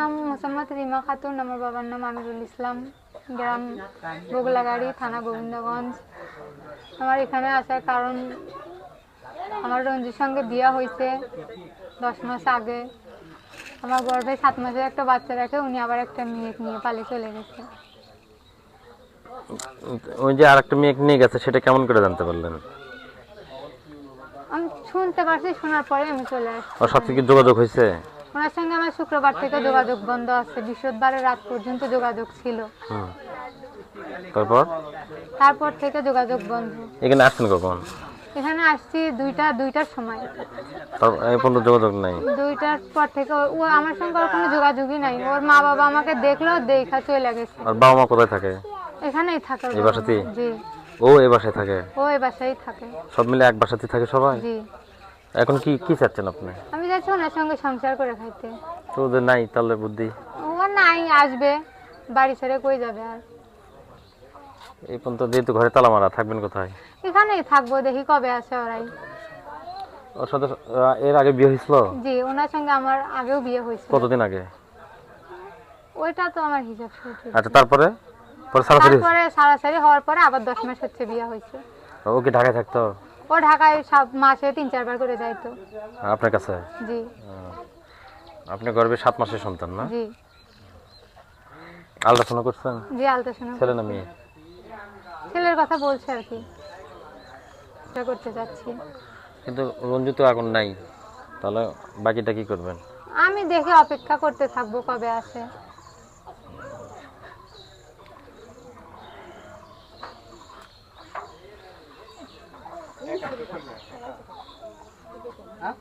নাম মোসাম্মদ রিমা খাতুন আমার বাবার নাম আমিরুল ইসলাম গ্রাম বগলাগাড়ি থানা গোবিন্দগঞ্জ। আমার এখানে আসার কারণ আমার রঞ্জুর সঙ্গে বিয়া হয়েছে দশ মাস আগে। আমার গর্ভে সাত মাসের একটা বাচ্চা রাখে উনি আবার একটা মেয়ে নিয়ে পালে চলে গেছে। ওই যে আর একটা মেয়ে নিয়ে গেছে সেটা কেমন করে জানতে পারলেন? আমি শুনতে পারছি শোনার পরে আমি চলে আসছি। ওর সাথে কি যোগাযোগ হয়েছে? ওনার সঙ্গে আমার শুক্রবার থেকে যোগাযোগ বন্ধ আছে বৃহস্পতিবারের রাত পর্যন্ত যোগাযোগ ছিল। তারপর? তারপর থেকে যোগাযোগ বন্ধ। এখানে আসছেন কখন? এখানে আসছি দুইটা দুইটার সময়। তারপর এই পর্যন্ত যোগাযোগ নাই? দুইটার পর থেকে ও- আমার সঙ্গে আর কোনো যোগাযোগই নাই। ওর মা বাবা আমাকে দেখল দেখা চলে গেছে। আর বাবা মা কোথায় থাকে? এখানেই থাকে এই বাসাতেই? জি। ও এই বাসায় থাকে? ও এ বাসায় থাকে। সব মিলে এক বাসাতে থাকে সবাই? জি। এখন কি কি চাচ্ছেন আপনি? আমি যাচ্ছি ওনার সঙ্গে সংসার করে খাইতে। তো ওদের নাই তাহলে বুদ্ধি? ও নাই আসবে। বাড়ি ছেড়ে কই যাবে আর? এই পর্যন্ত যেহেতু ঘরে তালা মারা থাকবেন কোথায়? এখানেই থাকব দেখি কবে আসে ওরাই। ওর সাথে আহ, এর আগে বিয়ে হয়েছিল? জি ওনার সঙ্গে আমার আগেও বিয়ে হয়েছে কতদিন আগে? ওইটা তো আমার হিসাব সঠিক আচ্ছা তারপরে? পরে সারাসারি তারপরে সারাসারি হওয়ার পরে আবার দশ মাস হচ্ছে বিয়ে হয়েছে। ও কি ঢাকায় থাকতো? ও ঢাকায় সব মাসে তিন চারবার করে যাইতো আপনার কাছে? জি। আপনি গর্বে সাত মাসের সন্তান না? জি। আল্ট্রাসাউন্ড করছেন? জি আলট্রাসাউন্ড ছেলে না মেয়ে? ছেলের কথা বলছে আর কি। করতে যাচ্ছি। কিন্তু রঞ্জু তো এখন নাই। তাহলে বাকিটা কি করবেন? আমি দেখে অপেক্ষা করতে থাকব কবে আসে। 어?